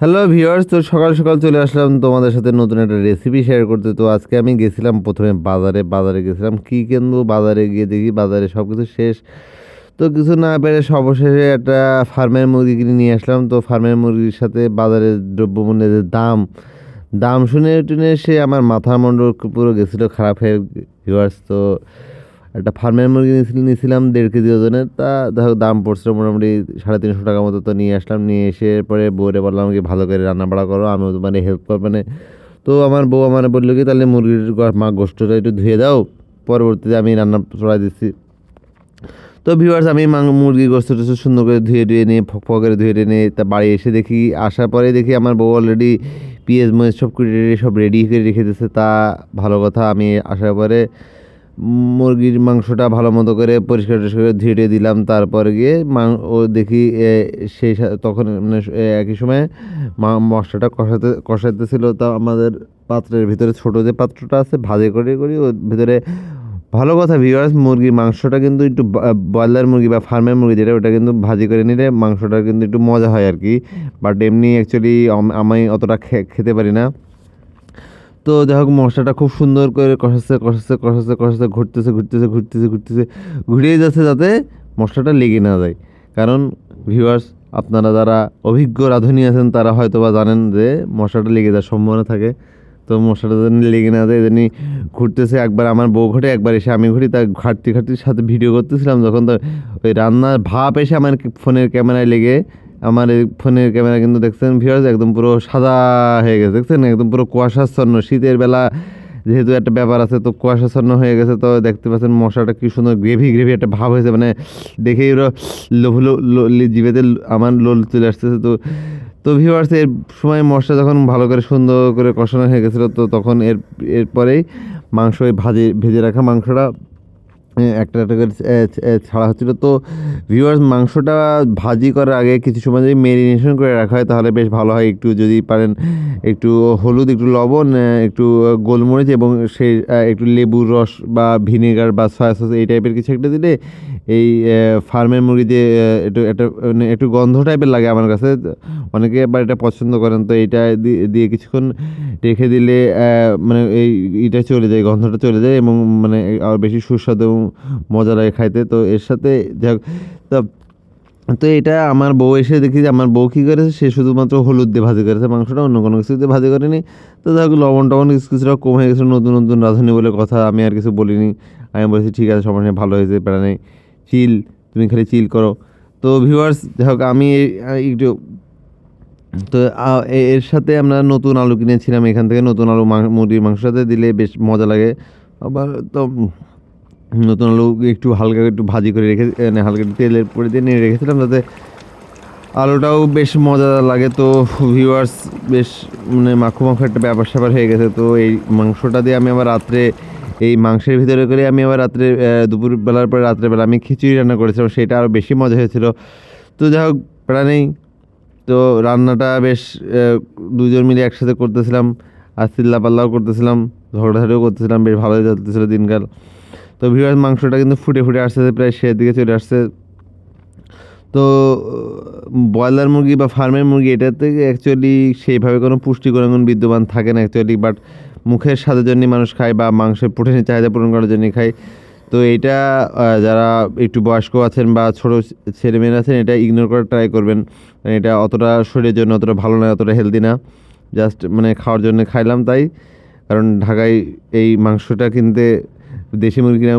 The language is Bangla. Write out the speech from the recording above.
হ্যালো ভিউয়ার্স তো সকাল সকাল চলে আসলাম তোমাদের সাথে নতুন একটা রেসিপি শেয়ার করতে। তো আজকে আমি গেছিলাম প্রথমে বাজারে বাজারে গেছিলাম, কী কিনবো, বাজারে গিয়ে দেখি, বাজারে সব কিছু শেষ। তো কিছু না পেরে সর্বশেষে একটা ফার্মের মুরগি কিনে নিয়ে আসলাম। তো ফার্মের মুরগির সাথে বাজারের দ্রব্যমূল্যের যে দাম দাম শুনে টুনে সে আমার মাথা মণ্ডল পুরো গেছিল, খারাপ হয়ে ভিউয়ার্স তো একটা ফার্মের মুরগি নিয়েছিলাম দেড় কেজি ওজনের, তা দেখো দাম পড়ছিল মোটামুটি সাড়ে তিনশো টাকা মতো, তো নিয়ে আসলাম, নিয়ে এসে পরে বউরে বললাম কি, ভালো করে রান্না বাড়া করো, আমিও তো মানে হেল্প কর মানে তো আমার বউ আমার বলল কি, তাহলে মুরগির মা গোষ্ঠটা একটু ধুয়ে দাও, পরবর্তীতে আমি রান্না চড়াই দিচ্ছি। তো ভিউয়ার্স আমি মাং- মুরগি গোস্ত টোস্ত সুন্দর করে ধুয়ে ধুয়ে নিয়ে, ফক ফক করে ধুয়ে নিয়ে, তা বাড়ি এসে দেখি, আসার পরে দেখি আমার বউ অলরেডি পিএস মরিচ সব কুড়ি সব রেডি করে রেখে দিয়েছে, তা ভালো কথা, আমি আসার পরে মুরগির মাংসটা ভালো মতো করে পরিষ্কার টরিষ্কার করে ধুয়ে দিলাম। তারপরে গিয়ে মাং ও দেখি সেই তখন মানে একই সময় মশলাটা কষাতে কষাতেছিল তা আমাদের পাত্রের ভিতরে ছোট যে পাত্রটা আছে, ভাজে করে করি ওর ভিতরে ভালো কথা ভিউয়ার্স মুরগির মাংসটা কিন্তু একটু ব্রয়লার মুরগি বা ফার্মের মুরগি যেটা, ওটা কিন্তু ভাজি করে নিলে মাংসটা কিন্তু একটু মজা হয় আর কি। বাট এমনি অ্যাকচুয়ালি আমি অতটা খেতে পারি না। তো যাই হোক, মশলাটা খুব সুন্দর করে কষাচ্ছে কষাচ্ছে কষাচ্ছে কষাচ্ছে, ঘুরতেছে ঘুরতেছে ঘুরতেছে ঘুরতেছে, ঘুরিয়ে যাচ্ছে যাতে মশলাটা লেগে না যায়। কারণ ভিউয়ার্স আপনারা যারা অভিজ্ঞ রাঁধুনি আছেন, তারা হয়তো বা জানেন যে মশলাটা লেগে যাওয়ার সম্ভাবনা থাকে। তো মশলাটা যেন লেগে না যায় এজন্যই ঘুরতেছে একবার আমার বউ ঘটে একবার এসে আমি ঘুরি তা ঘাটতি ঘাটতির সাথে ভিডিও করতেছিলাম, যখন তো ওই রান্নার ভাপ এসে আমার ফোনের ক্যামেরায় লেগে আমার এই ফোনের ক্যামেরা কিন্তু দেখছেন ভিউয়ার্স একদম পুরো সাদা হয়ে গেছে, দেখছেন? একদম পুরো কুয়াশাচ্ছন্ন। শীতের বেলা যেহেতু একটা ব্যাপার আছে, তো কুয়াশাচ্ছন্ন হয়ে গেছে, তো দেখতে পাচ্ছেন মশাটা কি সুন্দর গ্রেভি গ্রেভি একটা ভাব হয়েছে। মানে দেখেই ওরা লোভ জিভেতে আমার লোল চলে আসতেছে। তো তো ভিউয়ার্স এর সময় মশলা যখন ভালো করে সুন্দর করে কষানো হয়ে গেছিল, তো তখন এর এরপরেই মাংস ভাজে ভেজে রাখা মাংসটা একটা একটা করে ছাড়া হচ্ছিল। তো ভিউয়ার্স মাংসটা ভাজি করার আগে কিছু সময় যদি মেরিনেশন করে রাখা হয় তাহলে বেশ ভালো হয়। একটু যদি পারেন একটু হলুদ একটু লবণ একটু গোলমরিচ এবং সেই একটু লেবুর রস বা ভিনেগার বা সয়া সস এই টাইপের কিছু একটা দিলে এই ফার্মের মুরগি যে এ, একটু একটা মানে একটু গন্ধ টাইপের লাগে আমার কাছে। অনেকে আবার এটা পছন্দ করেন তো এইটা দিয়ে কিছুক্ষণ রেখে দিলে মানে এই এটা চলে যায় গন্ধটা চলে যায় এবং মানে আর বেশি সুস্বাদু এবং মজা লাগে খাইতে। তো এর সাথে তো এটা আমার বউ এসে দেখি যে আমার বউ কী করেছে? সে শুধুমাত্র হলুদ দিয়ে ভাজি করেছে মাংসটা অন্য কোনো কিছু দিয়ে ভাজি করেনি। তো যাই হোক লবণ টবণ কিছু কিছুটা কম গেছিল নতুন নতুন রাঁধুনি বলে কথা আমি আর কিছু বলিনি। আমি বলেছি ঠিক আছে নেই, ভালো হয়েছে প্যারা নেই। চিল তুমি খালি চিল করো। তো ভিউয়ার্স যাই হোক আমি একটু তো এর সাথে আমরা নতুন আলু কিনেছিলাম এখান থেকে নতুন আলু মুরগির সাথে দিলে বেশ মজা লাগে। আবার তো নতুন আলু একটু হালকা একটু ভাজি করে রেখে মানে হালকা একটু তেলের পরে দিয়ে নিয়ে রেখেছিলাম যাতে আলুটাও বেশ মজা লাগে। তো ভিউয়ার্স বেশ মানে মাখো মাখো একটা ব্যাপার স্যাপার হয়ে গেছে। তো এই মাংসটা দিয়ে আমি আবার রাত্রে এই মাংসের ভিতরে করে আমি আবার রাত্রে আহ, দুপুর বেলার পরে রাত্রেবেলা আমি খিচুড়ি রান্না করেছিলাম সেটা আরও বেশি মজা হয়েছিল। তো যাই হোক প্রায় নেই। তো রান্নাটা বেশ দুজন মিলে একসাথে করতেছিলাম। আর চিল্লা পাল্লাও করতেছিলাম ঝগড়াঝাড়িও করতেছিলাম বেশ ভালোই যাচ্তেছিল দিনকাল। তো ভিউয়ার্স, মাংসটা কিন্তু ফুটে ফুটে আসছে, প্রায় শেষের দিকে চলে আসছে। তো, ব্রয়লার মুরগি বা ফার্মের মুরগি এটাতে অ্যাকচুয়ালি সেইভাবে কোনো পুষ্টিগুণ বিদ্যমান থাকে না অ্যাকচুয়ালি বাট মুখের স্বাদের জন্য মানুষ খায় বা মাংসের প্রোটিনের চাহিদা পূরণ করার জন্য খায়। তো এটা যারা একটু বয়স্ক আছেন বা ছোটো ছেলেমেয়েরা আছেন, এটা ইগনোর করার ট্রাই করবেন। এটা অতটা শরীরের জন্য অতটা ভালো না অতটা হেলদি না। জাস্ট মানে খাওয়ার জন্য খাইলাম তাই। কারণ ঢাকায় এই মাংসটা কিনতে দেশি মুরগি না